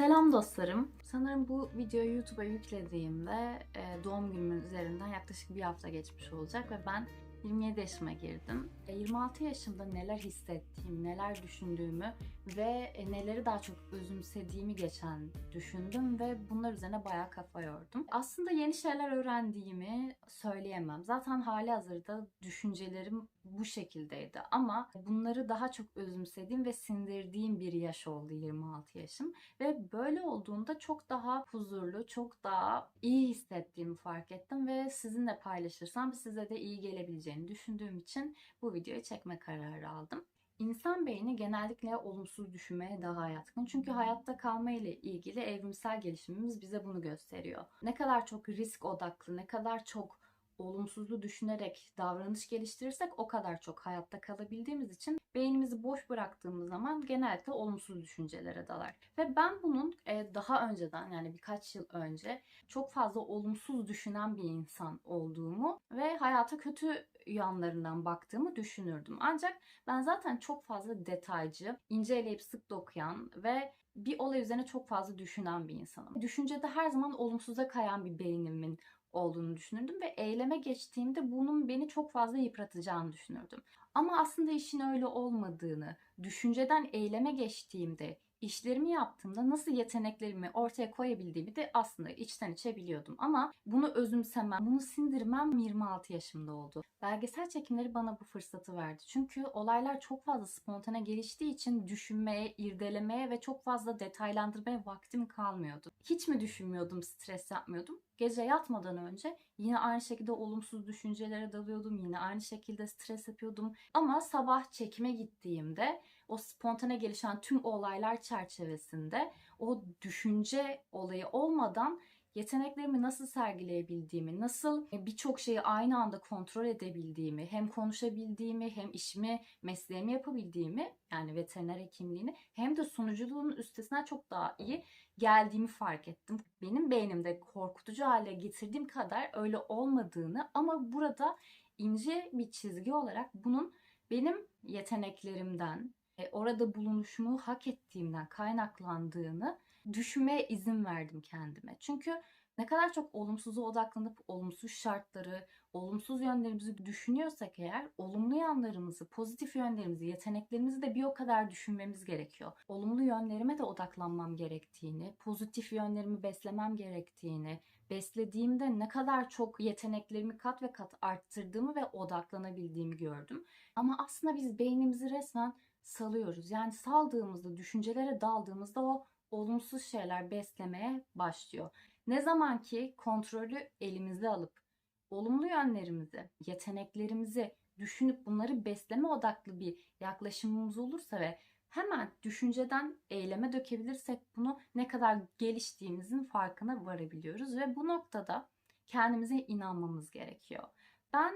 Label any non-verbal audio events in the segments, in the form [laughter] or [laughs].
Selam dostlarım. Sanırım bu videoyu YouTube'a yüklediğimde e, doğum günümün üzerinden yaklaşık bir hafta geçmiş olacak ve ben 27 yaşıma girdim. E, 26 yaşımda neler hissettiğim, neler düşündüğümü ve e, neleri daha çok özümsediğimi geçen düşündüm ve bunlar üzerine bayağı kafa yordum. Aslında yeni şeyler öğrendiğimi söyleyemem. Zaten hali hazırda düşüncelerim bu şekildeydi ama bunları daha çok özümsediğim ve sindirdiğim bir yaş oldu 26 yaşım. Ve böyle olduğunda çok daha huzurlu, çok daha iyi hissettiğimi fark ettim ve sizinle paylaşırsam size de iyi gelebileceğini düşündüğüm için bu videoyu çekme kararı aldım. İnsan beyni genellikle olumsuz düşünmeye daha yatkın. Çünkü hayatta kalma ile ilgili evrimsel gelişimimiz bize bunu gösteriyor. Ne kadar çok risk odaklı, ne kadar çok olumsuzlu düşünerek davranış geliştirirsek o kadar çok hayatta kalabildiğimiz için beynimizi boş bıraktığımız zaman genellikle olumsuz düşüncelere dalar. Ve ben bunun e, daha önceden yani birkaç yıl önce çok fazla olumsuz düşünen bir insan olduğumu ve hayata kötü yanlarından baktığımı düşünürdüm. Ancak ben zaten çok fazla detaycı, inceleyip sık dokuyan ve bir olay üzerine çok fazla düşünen bir insanım. Düşüncede her zaman olumsuza kayan bir beynimin olduğunu düşünürdüm ve eyleme geçtiğimde bunun beni çok fazla yıpratacağını düşünürdüm. Ama aslında işin öyle olmadığını, düşünceden eyleme geçtiğimde, işlerimi yaptığımda nasıl yeteneklerimi ortaya koyabildiğimi de aslında içten içe biliyordum. Ama bunu özümsemem, bunu sindirmem 26 yaşımda oldu. Belgesel çekimleri bana bu fırsatı verdi. Çünkü olaylar çok fazla spontane geliştiği için düşünmeye, irdelemeye ve çok fazla detaylandırmaya vaktim kalmıyordu. Hiç mi düşünmüyordum, stres yapmıyordum? Gece yatmadan önce yine aynı şekilde olumsuz düşüncelere dalıyordum. Yine aynı şekilde stres yapıyordum. Ama sabah çekime gittiğimde o spontane gelişen tüm olaylar çerçevesinde o düşünce olayı olmadan yeteneklerimi nasıl sergileyebildiğimi, nasıl birçok şeyi aynı anda kontrol edebildiğimi, hem konuşabildiğimi, hem işimi, mesleğimi yapabildiğimi, yani veteriner hekimliğini, hem de sunuculuğun üstesinden çok daha iyi geldiğimi fark ettim. Benim beynimde korkutucu hale getirdiğim kadar öyle olmadığını ama burada ince bir çizgi olarak bunun benim yeteneklerimden, orada bulunuşumu hak ettiğimden kaynaklandığını düşünmeye izin verdim kendime. Çünkü ne kadar çok olumsuza odaklanıp olumsuz şartları, olumsuz yönlerimizi düşünüyorsak eğer olumlu yanlarımızı, pozitif yönlerimizi, yeteneklerimizi de bir o kadar düşünmemiz gerekiyor. Olumlu yönlerime de odaklanmam gerektiğini, pozitif yönlerimi beslemem gerektiğini, beslediğimde ne kadar çok yeteneklerimi kat ve kat arttırdığımı ve odaklanabildiğimi gördüm. Ama aslında biz beynimizi resmen salıyoruz. Yani saldığımızda, düşüncelere daldığımızda o olumsuz şeyler beslemeye başlıyor. Ne zaman ki kontrolü elimizde alıp olumlu yönlerimizi, yeteneklerimizi düşünüp bunları besleme odaklı bir yaklaşımımız olursa ve hemen düşünceden eyleme dökebilirsek bunu ne kadar geliştiğimizin farkına varabiliyoruz ve bu noktada kendimize inanmamız gerekiyor. Ben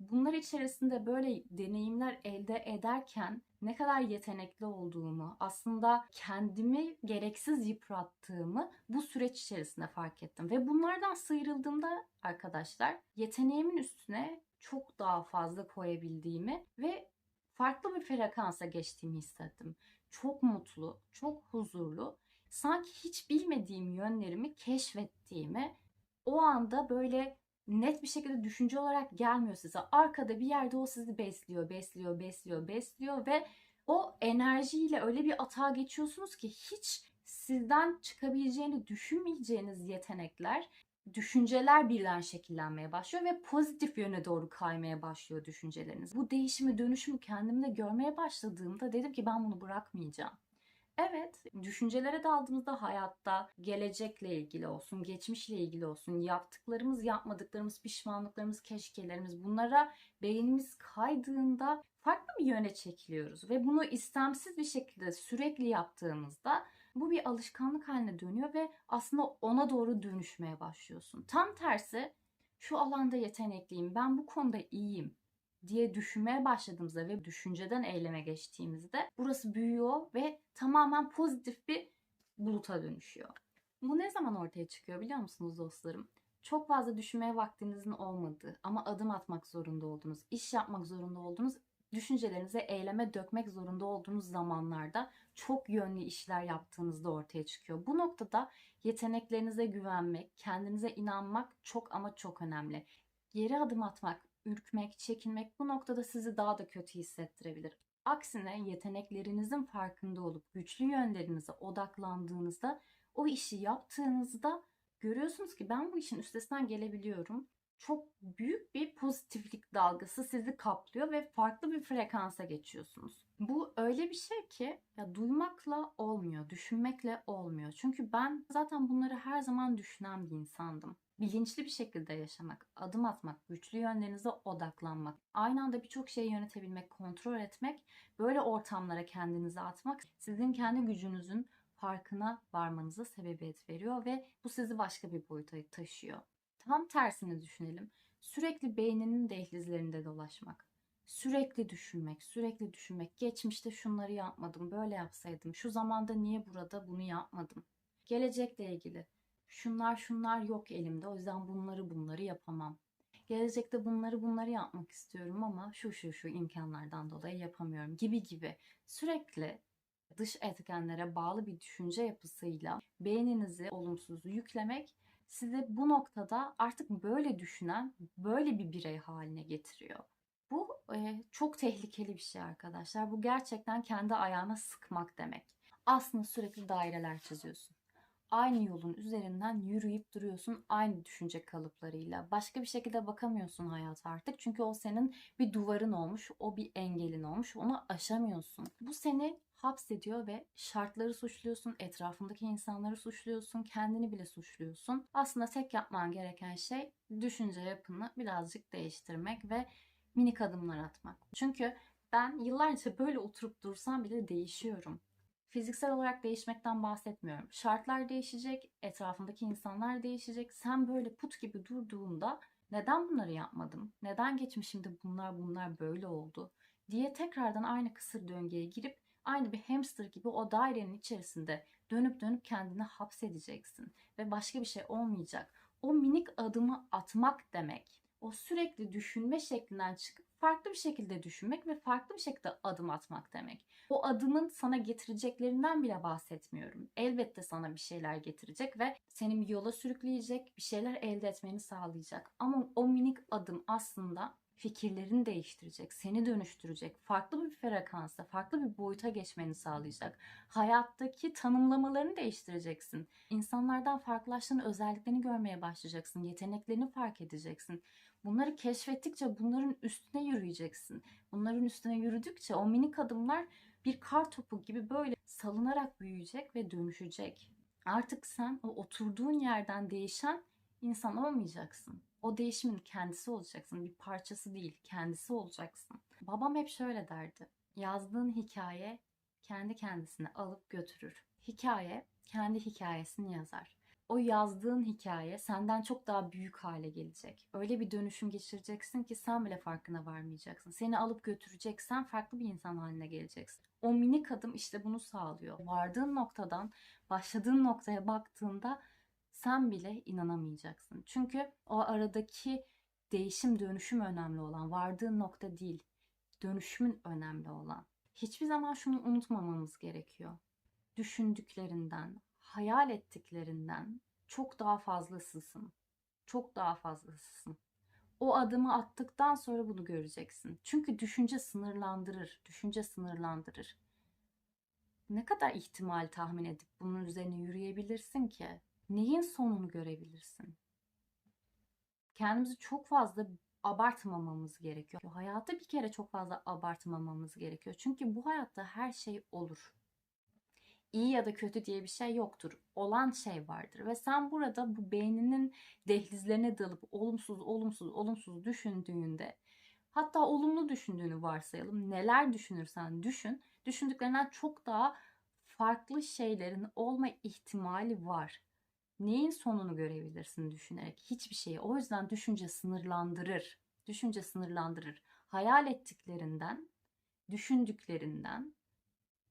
bunlar içerisinde böyle deneyimler elde ederken ne kadar yetenekli olduğumu, aslında kendimi gereksiz yıprattığımı bu süreç içerisinde fark ettim. Ve bunlardan sıyrıldığımda arkadaşlar yeteneğimin üstüne çok daha fazla koyabildiğimi ve farklı bir frekansa geçtiğimi hissettim. Çok mutlu, çok huzurlu, sanki hiç bilmediğim yönlerimi keşfettiğimi, o anda böyle net bir şekilde düşünce olarak gelmiyor size. Arkada bir yerde o sizi besliyor, besliyor, besliyor, besliyor ve o enerjiyle öyle bir atağa geçiyorsunuz ki hiç sizden çıkabileceğini düşünmeyeceğiniz yetenekler, düşünceler birden şekillenmeye başlıyor ve pozitif yöne doğru kaymaya başlıyor düşünceleriniz. Bu değişimi, dönüşümü kendimde görmeye başladığımda dedim ki ben bunu bırakmayacağım. Evet, düşüncelere daldığımızda hayatta gelecekle ilgili olsun, geçmişle ilgili olsun, yaptıklarımız, yapmadıklarımız, pişmanlıklarımız, keşkelerimiz bunlara beynimiz kaydığında farklı bir yöne çekiliyoruz ve bunu istemsiz bir şekilde sürekli yaptığımızda bu bir alışkanlık haline dönüyor ve aslında ona doğru dönüşmeye başlıyorsun. Tam tersi şu alanda yetenekliyim, ben bu konuda iyiyim diye düşünmeye başladığımızda ve düşünceden eyleme geçtiğimizde burası büyüyor ve tamamen pozitif bir buluta dönüşüyor. Bu ne zaman ortaya çıkıyor biliyor musunuz dostlarım? Çok fazla düşünmeye vaktinizin olmadığı ama adım atmak zorunda olduğunuz, iş yapmak zorunda olduğunuz düşüncelerinizi eyleme dökmek zorunda olduğunuz zamanlarda çok yönlü işler yaptığınızda ortaya çıkıyor. Bu noktada yeteneklerinize güvenmek, kendinize inanmak çok ama çok önemli. Geri adım atmak, ürkmek, çekinmek bu noktada sizi daha da kötü hissettirebilir. Aksine yeteneklerinizin farkında olup güçlü yönlerinize odaklandığınızda o işi yaptığınızda görüyorsunuz ki ben bu işin üstesinden gelebiliyorum. Çok büyük bir pozitiflik dalgası sizi kaplıyor ve farklı bir frekansa geçiyorsunuz. Bu öyle bir şey ki ya duymakla olmuyor, düşünmekle olmuyor. Çünkü ben zaten bunları her zaman düşünen bir insandım. Bilinçli bir şekilde yaşamak, adım atmak, güçlü yönlerinize odaklanmak, aynı anda birçok şeyi yönetebilmek, kontrol etmek, böyle ortamlara kendinizi atmak sizin kendi gücünüzün farkına varmanıza sebebiyet veriyor ve bu sizi başka bir boyuta taşıyor. Tam tersini düşünelim. Sürekli beyninin dehlizlerinde dolaşmak. Sürekli düşünmek, sürekli düşünmek. Geçmişte şunları yapmadım, böyle yapsaydım. Şu zamanda niye burada bunu yapmadım? Gelecekle ilgili. Şunlar şunlar yok elimde. O yüzden bunları bunları yapamam. Gelecekte bunları bunları yapmak istiyorum ama şu şu şu imkanlardan dolayı yapamıyorum gibi gibi. Sürekli dış etkenlere bağlı bir düşünce yapısıyla beyninizi olumsuz yüklemek sizi bu noktada artık böyle düşünen, böyle bir birey haline getiriyor. Bu e, çok tehlikeli bir şey arkadaşlar. Bu gerçekten kendi ayağına sıkmak demek. Aslında sürekli daireler çiziyorsun. Aynı yolun üzerinden yürüyüp duruyorsun aynı düşünce kalıplarıyla. Başka bir şekilde bakamıyorsun hayata artık. Çünkü o senin bir duvarın olmuş, o bir engelin olmuş. Onu aşamıyorsun. Bu seni hapsediyor ve şartları suçluyorsun, etrafındaki insanları suçluyorsun, kendini bile suçluyorsun. Aslında tek yapman gereken şey düşünce yapını birazcık değiştirmek ve minik adımlar atmak. Çünkü ben yıllarca böyle oturup dursam bile değişiyorum. Fiziksel olarak değişmekten bahsetmiyorum. Şartlar değişecek, etrafındaki insanlar değişecek. Sen böyle put gibi durduğunda neden bunları yapmadım? Neden geçmişimde bunlar bunlar böyle oldu? diye tekrardan aynı kısır döngüye girip aynı bir hamster gibi o dairenin içerisinde dönüp dönüp kendini hapsedeceksin ve başka bir şey olmayacak. O minik adımı atmak demek. O sürekli düşünme şeklinden çıkıp farklı bir şekilde düşünmek ve farklı bir şekilde adım atmak demek. O adımın sana getireceklerinden bile bahsetmiyorum. Elbette sana bir şeyler getirecek ve seni bir yola sürükleyecek, bir şeyler elde etmeni sağlayacak. Ama o minik adım aslında fikirlerini değiştirecek, seni dönüştürecek, farklı bir frekansa, farklı bir boyuta geçmeni sağlayacak. Hayattaki tanımlamalarını değiştireceksin. İnsanlardan farklılaştığın özelliklerini görmeye başlayacaksın, yeteneklerini fark edeceksin. Bunları keşfettikçe bunların üstüne yürüyeceksin. Bunların üstüne yürüdükçe o minik adımlar bir kar topu gibi böyle salınarak büyüyecek ve dönüşecek. Artık sen o oturduğun yerden değişen insan olmayacaksın. O değişimin kendisi olacaksın. Bir parçası değil, kendisi olacaksın. Babam hep şöyle derdi. Yazdığın hikaye kendi kendisini alıp götürür. Hikaye kendi hikayesini yazar. O yazdığın hikaye senden çok daha büyük hale gelecek. Öyle bir dönüşüm geçireceksin ki sen bile farkına varmayacaksın. Seni alıp götüreceksen farklı bir insan haline geleceksin. O minik adım işte bunu sağlıyor. Vardığın noktadan başladığın noktaya baktığında sen bile inanamayacaksın. Çünkü o aradaki değişim dönüşüm önemli olan, vardığın nokta değil, dönüşümün önemli olan. Hiçbir zaman şunu unutmamamız gerekiyor. Düşündüklerinden, hayal ettiklerinden çok daha fazlasısın. Çok daha fazlasısın. O adımı attıktan sonra bunu göreceksin. Çünkü düşünce sınırlandırır. Düşünce sınırlandırır. Ne kadar ihtimal tahmin edip bunun üzerine yürüyebilirsin ki? Neyin sonunu görebilirsin? Kendimizi çok fazla abartmamamız gerekiyor. Hayatı bir kere çok fazla abartmamamız gerekiyor. Çünkü bu hayatta her şey olur. İyi ya da kötü diye bir şey yoktur. Olan şey vardır ve sen burada bu beyninin dehlizlerine dalıp olumsuz, olumsuz, olumsuz düşündüğünde hatta olumlu düşündüğünü varsayalım. Neler düşünürsen düşün. Düşündüklerinden çok daha farklı şeylerin olma ihtimali var neyin sonunu görebilirsin düşünerek? Hiçbir şeyi. O yüzden düşünce sınırlandırır. Düşünce sınırlandırır. Hayal ettiklerinden, düşündüklerinden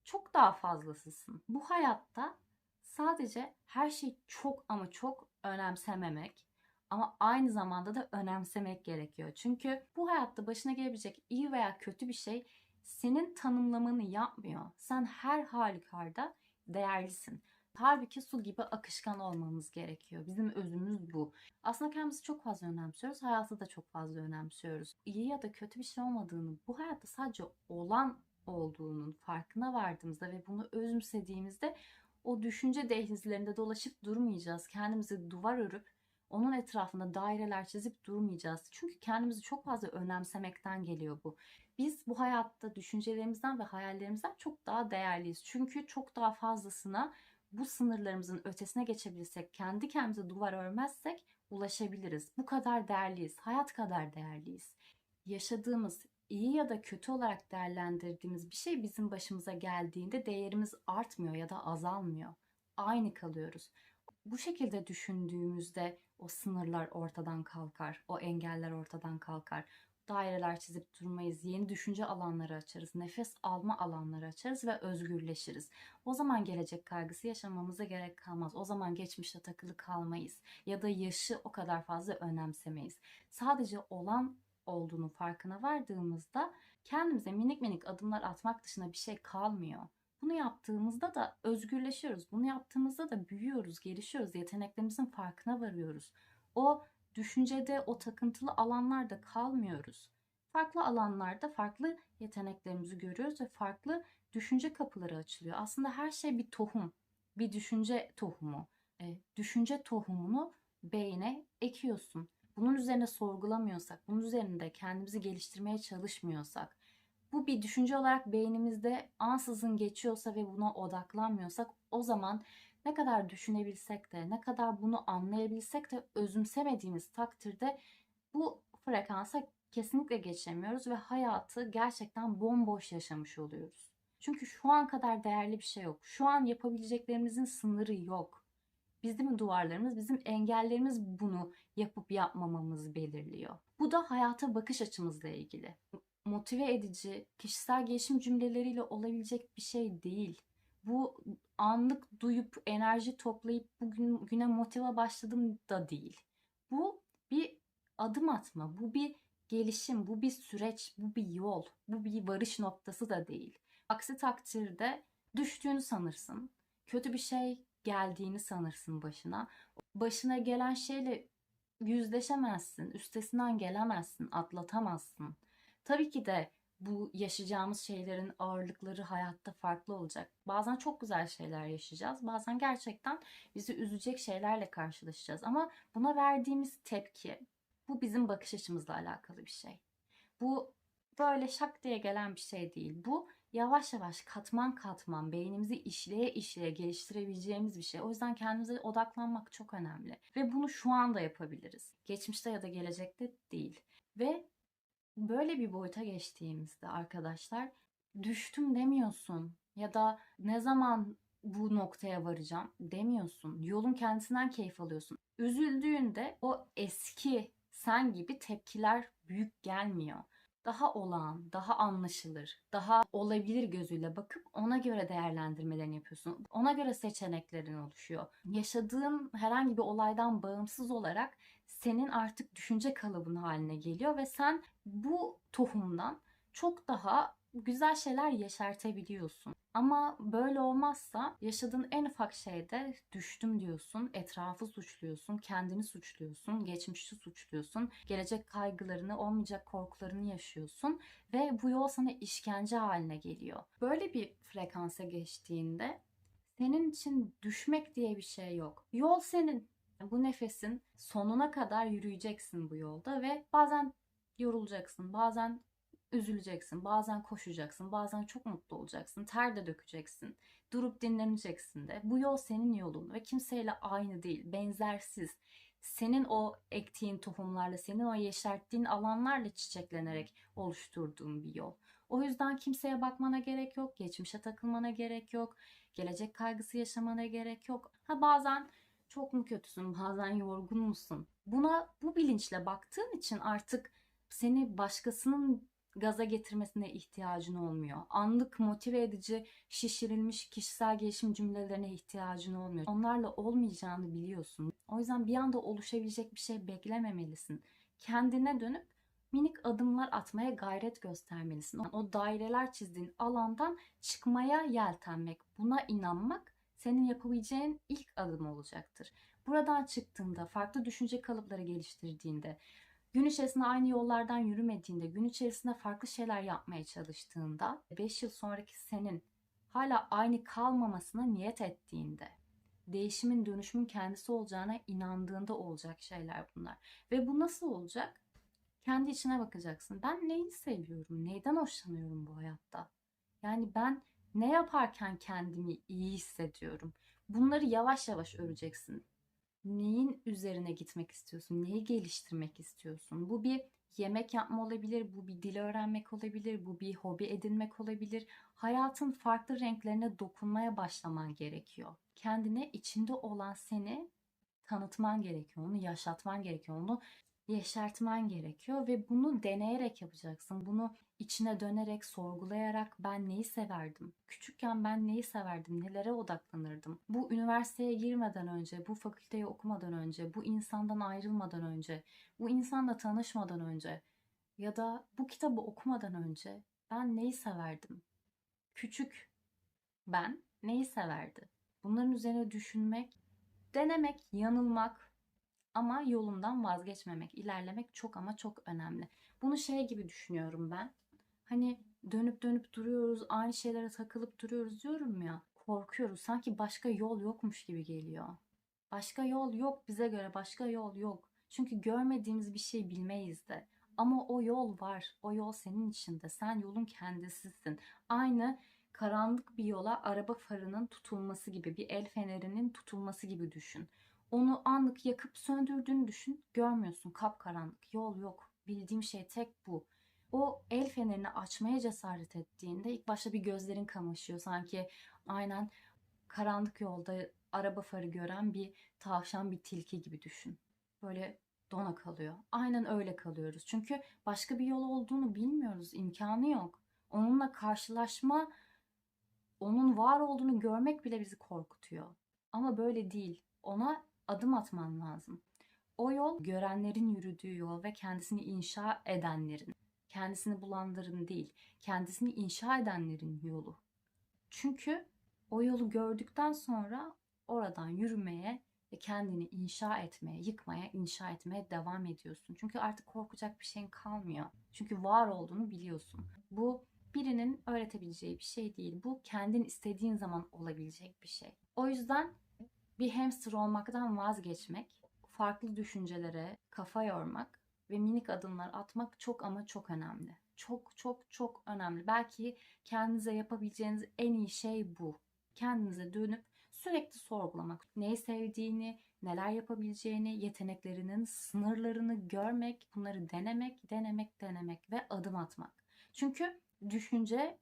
çok daha fazlasısın. Bu hayatta sadece her şeyi çok ama çok önemsememek, Ama aynı zamanda da önemsemek gerekiyor. Çünkü bu hayatta başına gelebilecek iyi veya kötü bir şey senin tanımlamanı yapmıyor. Sen her halükarda değerlisin. Halbuki su gibi akışkan olmamız gerekiyor. Bizim özümüz bu. Aslında kendimizi çok fazla önemsiyoruz. Hayatı da çok fazla önemsiyoruz. İyi ya da kötü bir şey olmadığını, bu hayatta sadece olan olduğunun farkına vardığımızda ve bunu özümsediğimizde o düşünce dehlizlerinde dolaşıp durmayacağız. Kendimizi duvar örüp onun etrafında daireler çizip durmayacağız. Çünkü kendimizi çok fazla önemsemekten geliyor bu. Biz bu hayatta düşüncelerimizden ve hayallerimizden çok daha değerliyiz. Çünkü çok daha fazlasına bu sınırlarımızın ötesine geçebilirsek, kendi kendimize duvar örmezsek ulaşabiliriz. Bu kadar değerliyiz. Hayat kadar değerliyiz. Yaşadığımız iyi ya da kötü olarak değerlendirdiğimiz bir şey bizim başımıza geldiğinde değerimiz artmıyor ya da azalmıyor. Aynı kalıyoruz. Bu şekilde düşündüğümüzde o sınırlar ortadan kalkar, o engeller ortadan kalkar. Daireler çizip durmayız, yeni düşünce alanları açarız, nefes alma alanları açarız ve özgürleşiriz. O zaman gelecek kaygısı yaşamamıza gerek kalmaz. O zaman geçmişte takılı kalmayız ya da yaşı o kadar fazla önemsemeyiz. Sadece olan olduğunu farkına vardığımızda kendimize minik minik adımlar atmak dışında bir şey kalmıyor. Bunu yaptığımızda da özgürleşiyoruz. Bunu yaptığımızda da büyüyoruz, gelişiyoruz. Yeteneklerimizin farkına varıyoruz. O düşüncede, o takıntılı alanlarda kalmıyoruz. Farklı alanlarda farklı yeteneklerimizi görüyoruz ve farklı düşünce kapıları açılıyor. Aslında her şey bir tohum, bir düşünce tohumu. E, düşünce tohumunu beyne ekiyorsun. Bunun üzerine sorgulamıyorsak, bunun üzerinde kendimizi geliştirmeye çalışmıyorsak, bu bir düşünce olarak beynimizde ansızın geçiyorsa ve buna odaklanmıyorsak o zaman ne kadar düşünebilsek de, ne kadar bunu anlayabilsek de özümsemediğimiz takdirde bu frekansa kesinlikle geçemiyoruz ve hayatı gerçekten bomboş yaşamış oluyoruz. Çünkü şu an kadar değerli bir şey yok. Şu an yapabileceklerimizin sınırı yok. Bizim duvarlarımız, bizim engellerimiz bunu yapıp yapmamamızı belirliyor. Bu da hayata bakış açımızla ilgili. Motive edici, kişisel gelişim cümleleriyle olabilecek bir şey değil. Bu anlık duyup enerji toplayıp bugün güne motive başladım da değil. Bu bir adım atma, bu bir gelişim, bu bir süreç, bu bir yol, bu bir varış noktası da değil. Aksi takdirde düştüğünü sanırsın. Kötü bir şey geldiğini sanırsın başına. Başına gelen şeyle yüzleşemezsin, üstesinden gelemezsin, atlatamazsın. Tabii ki de bu yaşayacağımız şeylerin ağırlıkları hayatta farklı olacak. Bazen çok güzel şeyler yaşayacağız. Bazen gerçekten bizi üzecek şeylerle karşılaşacağız. Ama buna verdiğimiz tepki bu bizim bakış açımızla alakalı bir şey. Bu böyle şak diye gelen bir şey değil. Bu yavaş yavaş katman katman beynimizi işleye işleye geliştirebileceğimiz bir şey. O yüzden kendimize odaklanmak çok önemli. Ve bunu şu anda yapabiliriz. Geçmişte ya da gelecekte değil. Ve böyle bir boyuta geçtiğimizde arkadaşlar düştüm demiyorsun ya da ne zaman bu noktaya varacağım demiyorsun. Yolun kendisinden keyif alıyorsun. Üzüldüğünde o eski sen gibi tepkiler büyük gelmiyor daha olağan, daha anlaşılır, daha olabilir gözüyle bakıp ona göre değerlendirmelerini yapıyorsun. Ona göre seçeneklerin oluşuyor. Yaşadığın herhangi bir olaydan bağımsız olarak senin artık düşünce kalıbın haline geliyor ve sen bu tohumdan çok daha güzel şeyler yeşertebiliyorsun. Ama böyle olmazsa yaşadığın en ufak şeyde düştüm diyorsun, etrafı suçluyorsun, kendini suçluyorsun, geçmişi suçluyorsun, gelecek kaygılarını, olmayacak korkularını yaşıyorsun ve bu yol sana işkence haline geliyor. Böyle bir frekansa geçtiğinde senin için düşmek diye bir şey yok. Yol senin. Bu nefesin sonuna kadar yürüyeceksin bu yolda ve bazen yorulacaksın, bazen üzüleceksin, bazen koşacaksın, bazen çok mutlu olacaksın, ter de dökeceksin, durup dinleneceksin de. Bu yol senin yolun ve kimseyle aynı değil, benzersiz. Senin o ektiğin tohumlarla, senin o yeşerttiğin alanlarla çiçeklenerek oluşturduğun bir yol. O yüzden kimseye bakmana gerek yok, geçmişe takılmana gerek yok, gelecek kaygısı yaşamana gerek yok. Ha bazen çok mu kötüsün, bazen yorgun musun? Buna bu bilinçle baktığın için artık seni başkasının gaza getirmesine ihtiyacın olmuyor. Anlık motive edici, şişirilmiş kişisel gelişim cümlelerine ihtiyacın olmuyor. Onlarla olmayacağını biliyorsun. O yüzden bir anda oluşabilecek bir şey beklememelisin. Kendine dönüp minik adımlar atmaya gayret göstermelisin. O daireler çizdiğin alandan çıkmaya yeltenmek, buna inanmak senin yapabileceğin ilk adım olacaktır. Buradan çıktığında, farklı düşünce kalıpları geliştirdiğinde, gün içerisinde aynı yollardan yürümediğinde, gün içerisinde farklı şeyler yapmaya çalıştığında, 5 yıl sonraki senin hala aynı kalmamasına niyet ettiğinde, değişimin, dönüşümün kendisi olacağına inandığında olacak şeyler bunlar. Ve bu nasıl olacak? Kendi içine bakacaksın. Ben neyi seviyorum? Neyden hoşlanıyorum bu hayatta? Yani ben ne yaparken kendimi iyi hissediyorum? Bunları yavaş yavaş öreceksin. Neyin üzerine gitmek istiyorsun? Neyi geliştirmek istiyorsun? Bu bir yemek yapma olabilir, bu bir dil öğrenmek olabilir, bu bir hobi edinmek olabilir. Hayatın farklı renklerine dokunmaya başlaman gerekiyor. Kendine içinde olan seni tanıtman gerekiyor, onu yaşatman gerekiyor, onu yeşertmen gerekiyor ve bunu deneyerek yapacaksın. Bunu içine dönerek, sorgulayarak ben neyi severdim? Küçükken ben neyi severdim? Nelere odaklanırdım? Bu üniversiteye girmeden önce, bu fakülteyi okumadan önce, bu insandan ayrılmadan önce, bu insanla tanışmadan önce ya da bu kitabı okumadan önce ben neyi severdim? Küçük ben neyi severdi? Bunların üzerine düşünmek, denemek, yanılmak, ama yolundan vazgeçmemek, ilerlemek çok ama çok önemli. Bunu şey gibi düşünüyorum ben. Hani dönüp dönüp duruyoruz, aynı şeylere takılıp duruyoruz diyorum ya. Korkuyoruz. Sanki başka yol yokmuş gibi geliyor. Başka yol yok bize göre, başka yol yok. Çünkü görmediğimiz bir şey bilmeyiz de. Ama o yol var. O yol senin içinde. Sen yolun kendisisin. Aynı karanlık bir yola araba farının tutulması gibi, bir el fenerinin tutulması gibi düşün. Onu anlık yakıp söndürdüğünü düşün. Görmüyorsun kapkaranlık. Yol yok. Bildiğim şey tek bu. O el fenerini açmaya cesaret ettiğinde ilk başta bir gözlerin kamaşıyor. Sanki aynen karanlık yolda araba farı gören bir tavşan bir tilki gibi düşün. Böyle dona kalıyor. Aynen öyle kalıyoruz. Çünkü başka bir yol olduğunu bilmiyoruz. İmkanı yok. Onunla karşılaşma, onun var olduğunu görmek bile bizi korkutuyor. Ama böyle değil. Ona adım atman lazım. O yol görenlerin yürüdüğü yol ve kendisini inşa edenlerin, kendisini bulanların değil, kendisini inşa edenlerin yolu. Çünkü o yolu gördükten sonra oradan yürümeye ve kendini inşa etmeye, yıkmaya, inşa etmeye devam ediyorsun. Çünkü artık korkacak bir şeyin kalmıyor. Çünkü var olduğunu biliyorsun. Bu birinin öğretebileceği bir şey değil. Bu kendin istediğin zaman olabilecek bir şey. O yüzden bir hamster olmaktan vazgeçmek, farklı düşüncelere kafa yormak ve minik adımlar atmak çok ama çok önemli. Çok çok çok önemli. Belki kendinize yapabileceğiniz en iyi şey bu. Kendinize dönüp sürekli sorgulamak. Neyi sevdiğini, neler yapabileceğini, yeteneklerinin sınırlarını görmek, bunları denemek, denemek, denemek ve adım atmak. Çünkü düşünce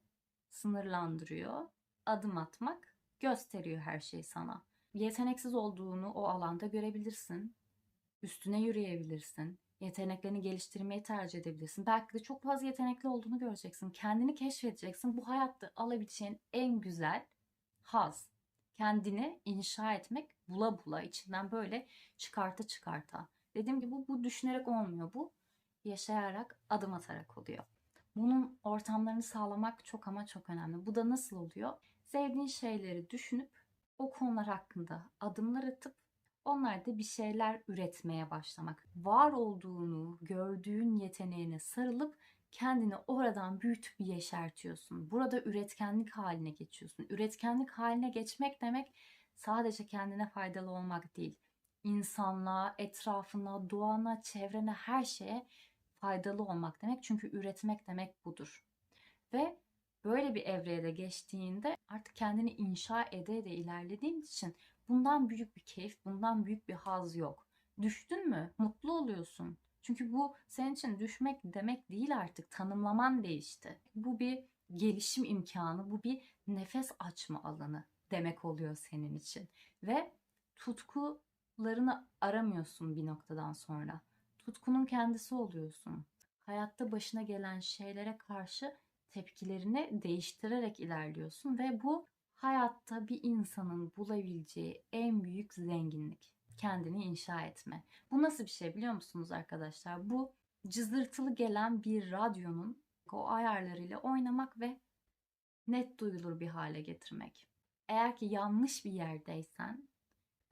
sınırlandırıyor. Adım atmak gösteriyor her şeyi sana yeteneksiz olduğunu o alanda görebilirsin. Üstüne yürüyebilirsin. Yeteneklerini geliştirmeyi tercih edebilirsin. Belki de çok fazla yetenekli olduğunu göreceksin. Kendini keşfedeceksin. Bu hayatta alabileceğin en güzel haz. Kendini inşa etmek bula bula içinden böyle çıkarta çıkarta. Dediğim gibi bu, bu düşünerek olmuyor. Bu yaşayarak adım atarak oluyor. Bunun ortamlarını sağlamak çok ama çok önemli. Bu da nasıl oluyor? Sevdiğin şeyleri düşünüp o konular hakkında adımlar atıp onlarda bir şeyler üretmeye başlamak. Var olduğunu gördüğün yeteneğine sarılıp kendini oradan büyütüp yeşertiyorsun. Burada üretkenlik haline geçiyorsun. Üretkenlik haline geçmek demek sadece kendine faydalı olmak değil. İnsanlığa, etrafına, doğana, çevrene, her şeye faydalı olmak demek. Çünkü üretmek demek budur. Ve böyle bir evreye de geçtiğinde artık kendini inşa ede de ilerlediğin için bundan büyük bir keyif, bundan büyük bir haz yok. Düştün mü? Mutlu oluyorsun. Çünkü bu senin için düşmek demek değil artık. Tanımlaman değişti. Bu bir gelişim imkanı, bu bir nefes açma alanı demek oluyor senin için. Ve tutkularını aramıyorsun bir noktadan sonra. Tutkunun kendisi oluyorsun. hayatta başına gelen şeylere karşı tepkilerini değiştirerek ilerliyorsun ve bu hayatta bir insanın bulabileceği en büyük zenginlik. Kendini inşa etme. Bu nasıl bir şey biliyor musunuz arkadaşlar? Bu cızırtılı gelen bir radyonun o ayarlarıyla oynamak ve net duyulur bir hale getirmek. Eğer ki yanlış bir yerdeysen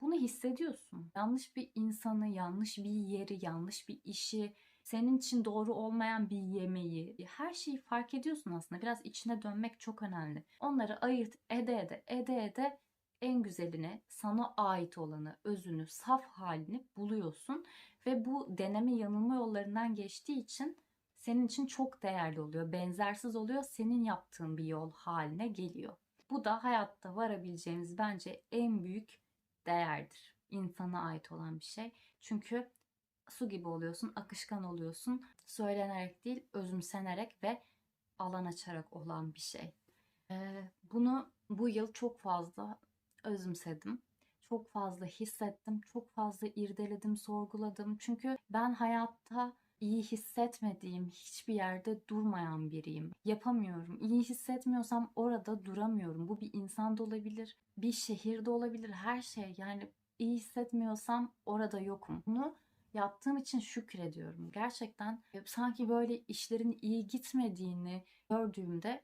bunu hissediyorsun. Yanlış bir insanı, yanlış bir yeri, yanlış bir işi, senin için doğru olmayan bir yemeği, her şeyi fark ediyorsun aslında. Biraz içine dönmek çok önemli. Onları ayırt ede ede, ede ede en güzelini, sana ait olanı, özünü, saf halini buluyorsun. Ve bu deneme yanılma yollarından geçtiği için senin için çok değerli oluyor. Benzersiz oluyor. Senin yaptığın bir yol haline geliyor. Bu da hayatta varabileceğimiz bence en büyük değerdir. İnsana ait olan bir şey. Çünkü su gibi oluyorsun, akışkan oluyorsun. Söylenerek değil, özümsenerek ve alan açarak olan bir şey. Ee, bunu bu yıl çok fazla özümsedim. Çok fazla hissettim, çok fazla irdeledim, sorguladım. Çünkü ben hayatta iyi hissetmediğim hiçbir yerde durmayan biriyim. Yapamıyorum. İyi hissetmiyorsam orada duramıyorum. Bu bir insan da olabilir, bir şehir de olabilir, her şey. Yani iyi hissetmiyorsam orada yokum. Bunu yaptığım için şükrediyorum. Gerçekten e, sanki böyle işlerin iyi gitmediğini gördüğümde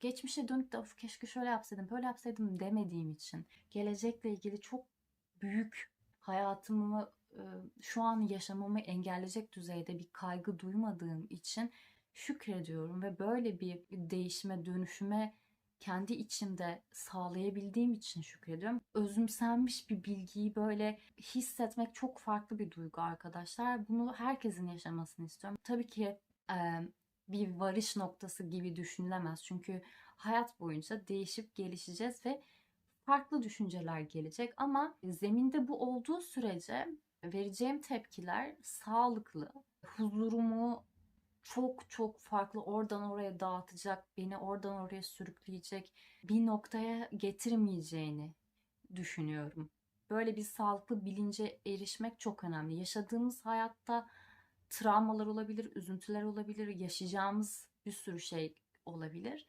geçmişe dönüp de of keşke şöyle yapsaydım, böyle yapsaydım demediğim için gelecekle ilgili çok büyük hayatımı e, şu an yaşamamı engelleyecek düzeyde bir kaygı duymadığım için şükrediyorum ve böyle bir değişime, dönüşüme kendi içimde sağlayabildiğim için şükrediyorum. Özümsenmiş bir bilgiyi böyle hissetmek çok farklı bir duygu arkadaşlar. Bunu herkesin yaşamasını istiyorum. Tabii ki bir varış noktası gibi düşünülemez. Çünkü hayat boyunca değişip gelişeceğiz ve farklı düşünceler gelecek ama zeminde bu olduğu sürece vereceğim tepkiler sağlıklı, huzurumu çok çok farklı oradan oraya dağıtacak, beni oradan oraya sürükleyecek bir noktaya getirmeyeceğini düşünüyorum. Böyle bir sağlıklı bilince erişmek çok önemli. Yaşadığımız hayatta travmalar olabilir, üzüntüler olabilir, yaşayacağımız bir sürü şey olabilir.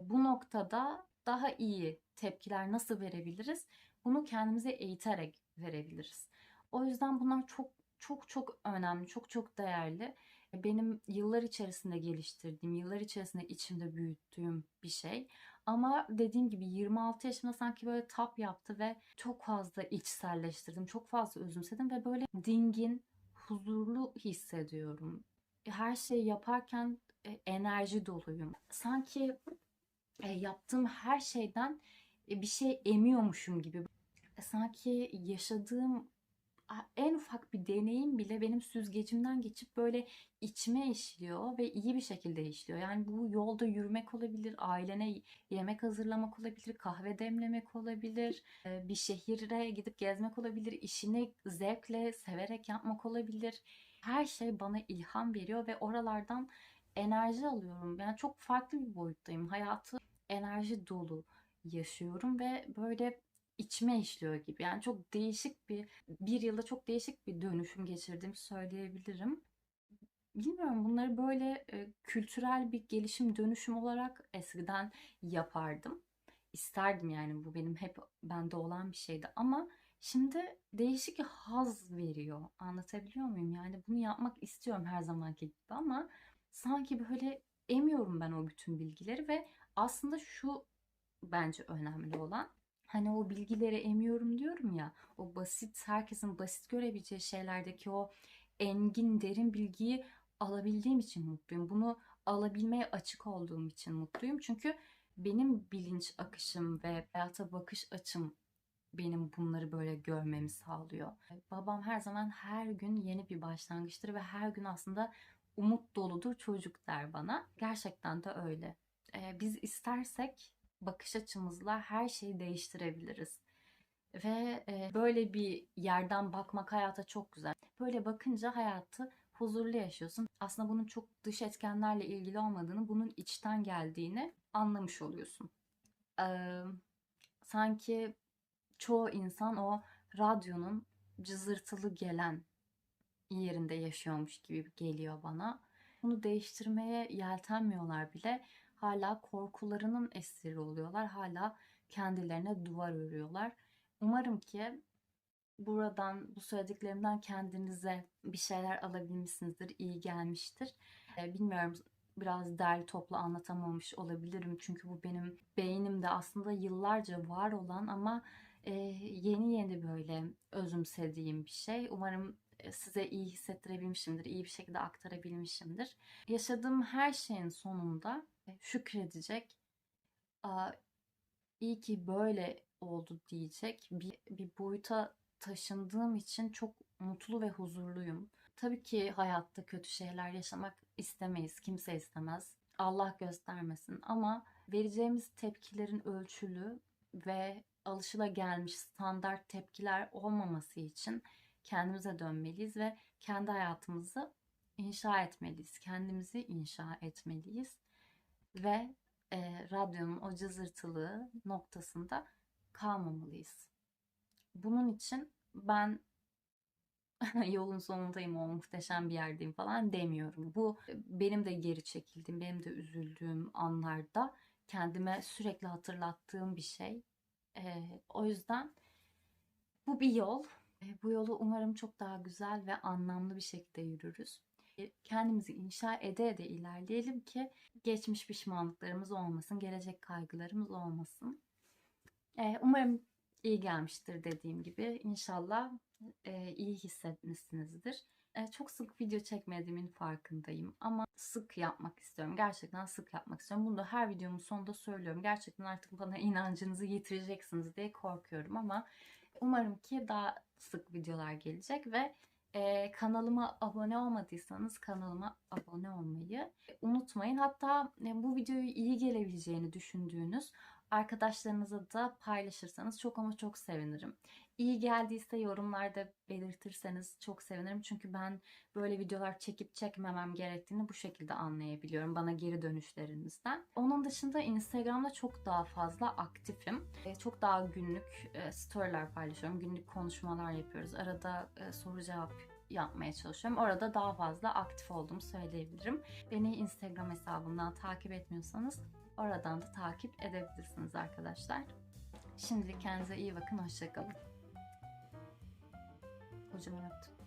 Bu noktada daha iyi tepkiler nasıl verebiliriz? Bunu kendimize eğiterek verebiliriz. O yüzden bunlar çok çok çok önemli, çok çok değerli. Benim yıllar içerisinde geliştirdiğim, yıllar içerisinde içimde büyüttüğüm bir şey. Ama dediğim gibi 26 yaşımda sanki böyle tap yaptı ve çok fazla içselleştirdim, çok fazla özümsedim ve böyle dingin, huzurlu hissediyorum. Her şeyi yaparken e, enerji doluyum. Sanki e, yaptığım her şeyden e, bir şey emiyormuşum gibi. Sanki yaşadığım en ufak bir deneyim bile benim süzgecimden geçip böyle içime işliyor ve iyi bir şekilde işliyor. Yani bu yolda yürümek olabilir, ailene yemek hazırlamak olabilir, kahve demlemek olabilir, bir şehire gidip gezmek olabilir, işini zevkle, severek yapmak olabilir. Her şey bana ilham veriyor ve oralardan enerji alıyorum. Yani çok farklı bir boyuttayım. Hayatı enerji dolu yaşıyorum ve böyle içime işliyor gibi. Yani çok değişik bir, bir yılda çok değişik bir dönüşüm geçirdiğimi söyleyebilirim. Bilmiyorum bunları böyle e, kültürel bir gelişim dönüşüm olarak eskiden yapardım. İsterdim yani bu benim hep bende olan bir şeydi ama şimdi değişik bir haz veriyor. Anlatabiliyor muyum? Yani bunu yapmak istiyorum her zamanki gibi ama sanki böyle emiyorum ben o bütün bilgileri ve aslında şu bence önemli olan hani o bilgileri emiyorum diyorum ya o basit herkesin basit görebileceği şeylerdeki o engin derin bilgiyi alabildiğim için mutluyum. Bunu alabilmeye açık olduğum için mutluyum. Çünkü benim bilinç akışım ve hayata bakış açım benim bunları böyle görmemi sağlıyor. Babam her zaman her gün yeni bir başlangıçtır ve her gün aslında umut doludur çocuk der bana. Gerçekten de öyle. Ee, biz istersek bakış açımızla her şeyi değiştirebiliriz. Ve e, böyle bir yerden bakmak hayata çok güzel. Böyle bakınca hayatı huzurlu yaşıyorsun. Aslında bunun çok dış etkenlerle ilgili olmadığını, bunun içten geldiğini anlamış oluyorsun. Ee, sanki çoğu insan o radyonun cızırtılı gelen yerinde yaşıyormuş gibi geliyor bana. bunu değiştirmeye yeltenmiyorlar bile. Hala korkularının esiri oluyorlar. Hala kendilerine duvar örüyorlar. Umarım ki buradan bu söylediklerimden kendinize bir şeyler alabilmişsinizdir, iyi gelmiştir. Ee, bilmiyorum biraz derli toplu anlatamamış olabilirim çünkü bu benim beynimde aslında yıllarca var olan ama e, yeni yeni böyle özümsediğim bir şey. Umarım e, size iyi hissettirebilmişimdir, iyi bir şekilde aktarabilmişimdir. Yaşadığım her şeyin sonunda şükredecek, aa, iyi ki böyle oldu diyecek bir, bir boyuta taşındığım için çok mutlu ve huzurluyum. Tabii ki hayatta kötü şeyler yaşamak istemeyiz. Kimse istemez. Allah göstermesin ama vereceğimiz tepkilerin ölçülü ve alışılagelmiş standart tepkiler olmaması için kendimize dönmeliyiz ve kendi hayatımızı inşa etmeliyiz. Kendimizi inşa etmeliyiz ve e, radyonun o cızırtılığı noktasında kalmamalıyız. Bunun için ben [laughs] yolun sonundayım, o muhteşem bir yerdeyim falan demiyorum. Bu benim de geri çekildiğim, benim de üzüldüğüm anlarda kendime sürekli hatırlattığım bir şey. Ee, o yüzden bu bir yol. Ee, bu yolu umarım çok daha güzel ve anlamlı bir şekilde yürürüz. Ee, Kendimizi inşa ede ede ilerleyelim ki geçmiş pişmanlıklarımız olmasın, gelecek kaygılarımız olmasın. Ee, umarım iyi gelmiştir dediğim gibi. İnşallah e, iyi hissetmişsinizdir. E, çok sık video çekmediğimin farkındayım ama sık yapmak istiyorum. Gerçekten sık yapmak istiyorum. Bunu da her videomun sonunda söylüyorum. Gerçekten artık bana [laughs] inancınızı yitireceksiniz diye korkuyorum ama umarım ki daha sık videolar gelecek ve e, kanalıma abone olmadıysanız kanalıma abone olmayı unutmayın. Hatta bu videoyu iyi gelebileceğini düşündüğünüz arkadaşlarınıza da paylaşırsanız çok ama çok sevinirim. İyi geldiyse yorumlarda belirtirseniz çok sevinirim. Çünkü ben böyle videolar çekip çekmemem gerektiğini bu şekilde anlayabiliyorum bana geri dönüşlerinizden. Onun dışında Instagram'da çok daha fazla aktifim. E, Çok daha günlük e, storyler paylaşıyorum. Günlük konuşmalar yapıyoruz. Arada e, soru cevap yapmaya çalışıyorum. Orada daha fazla aktif olduğumu söyleyebilirim. Beni Instagram hesabımdan takip etmiyorsanız oradan da takip edebilirsiniz arkadaşlar. Şimdilik kendinize iyi bakın. Hoşçakalın. kocaman attım.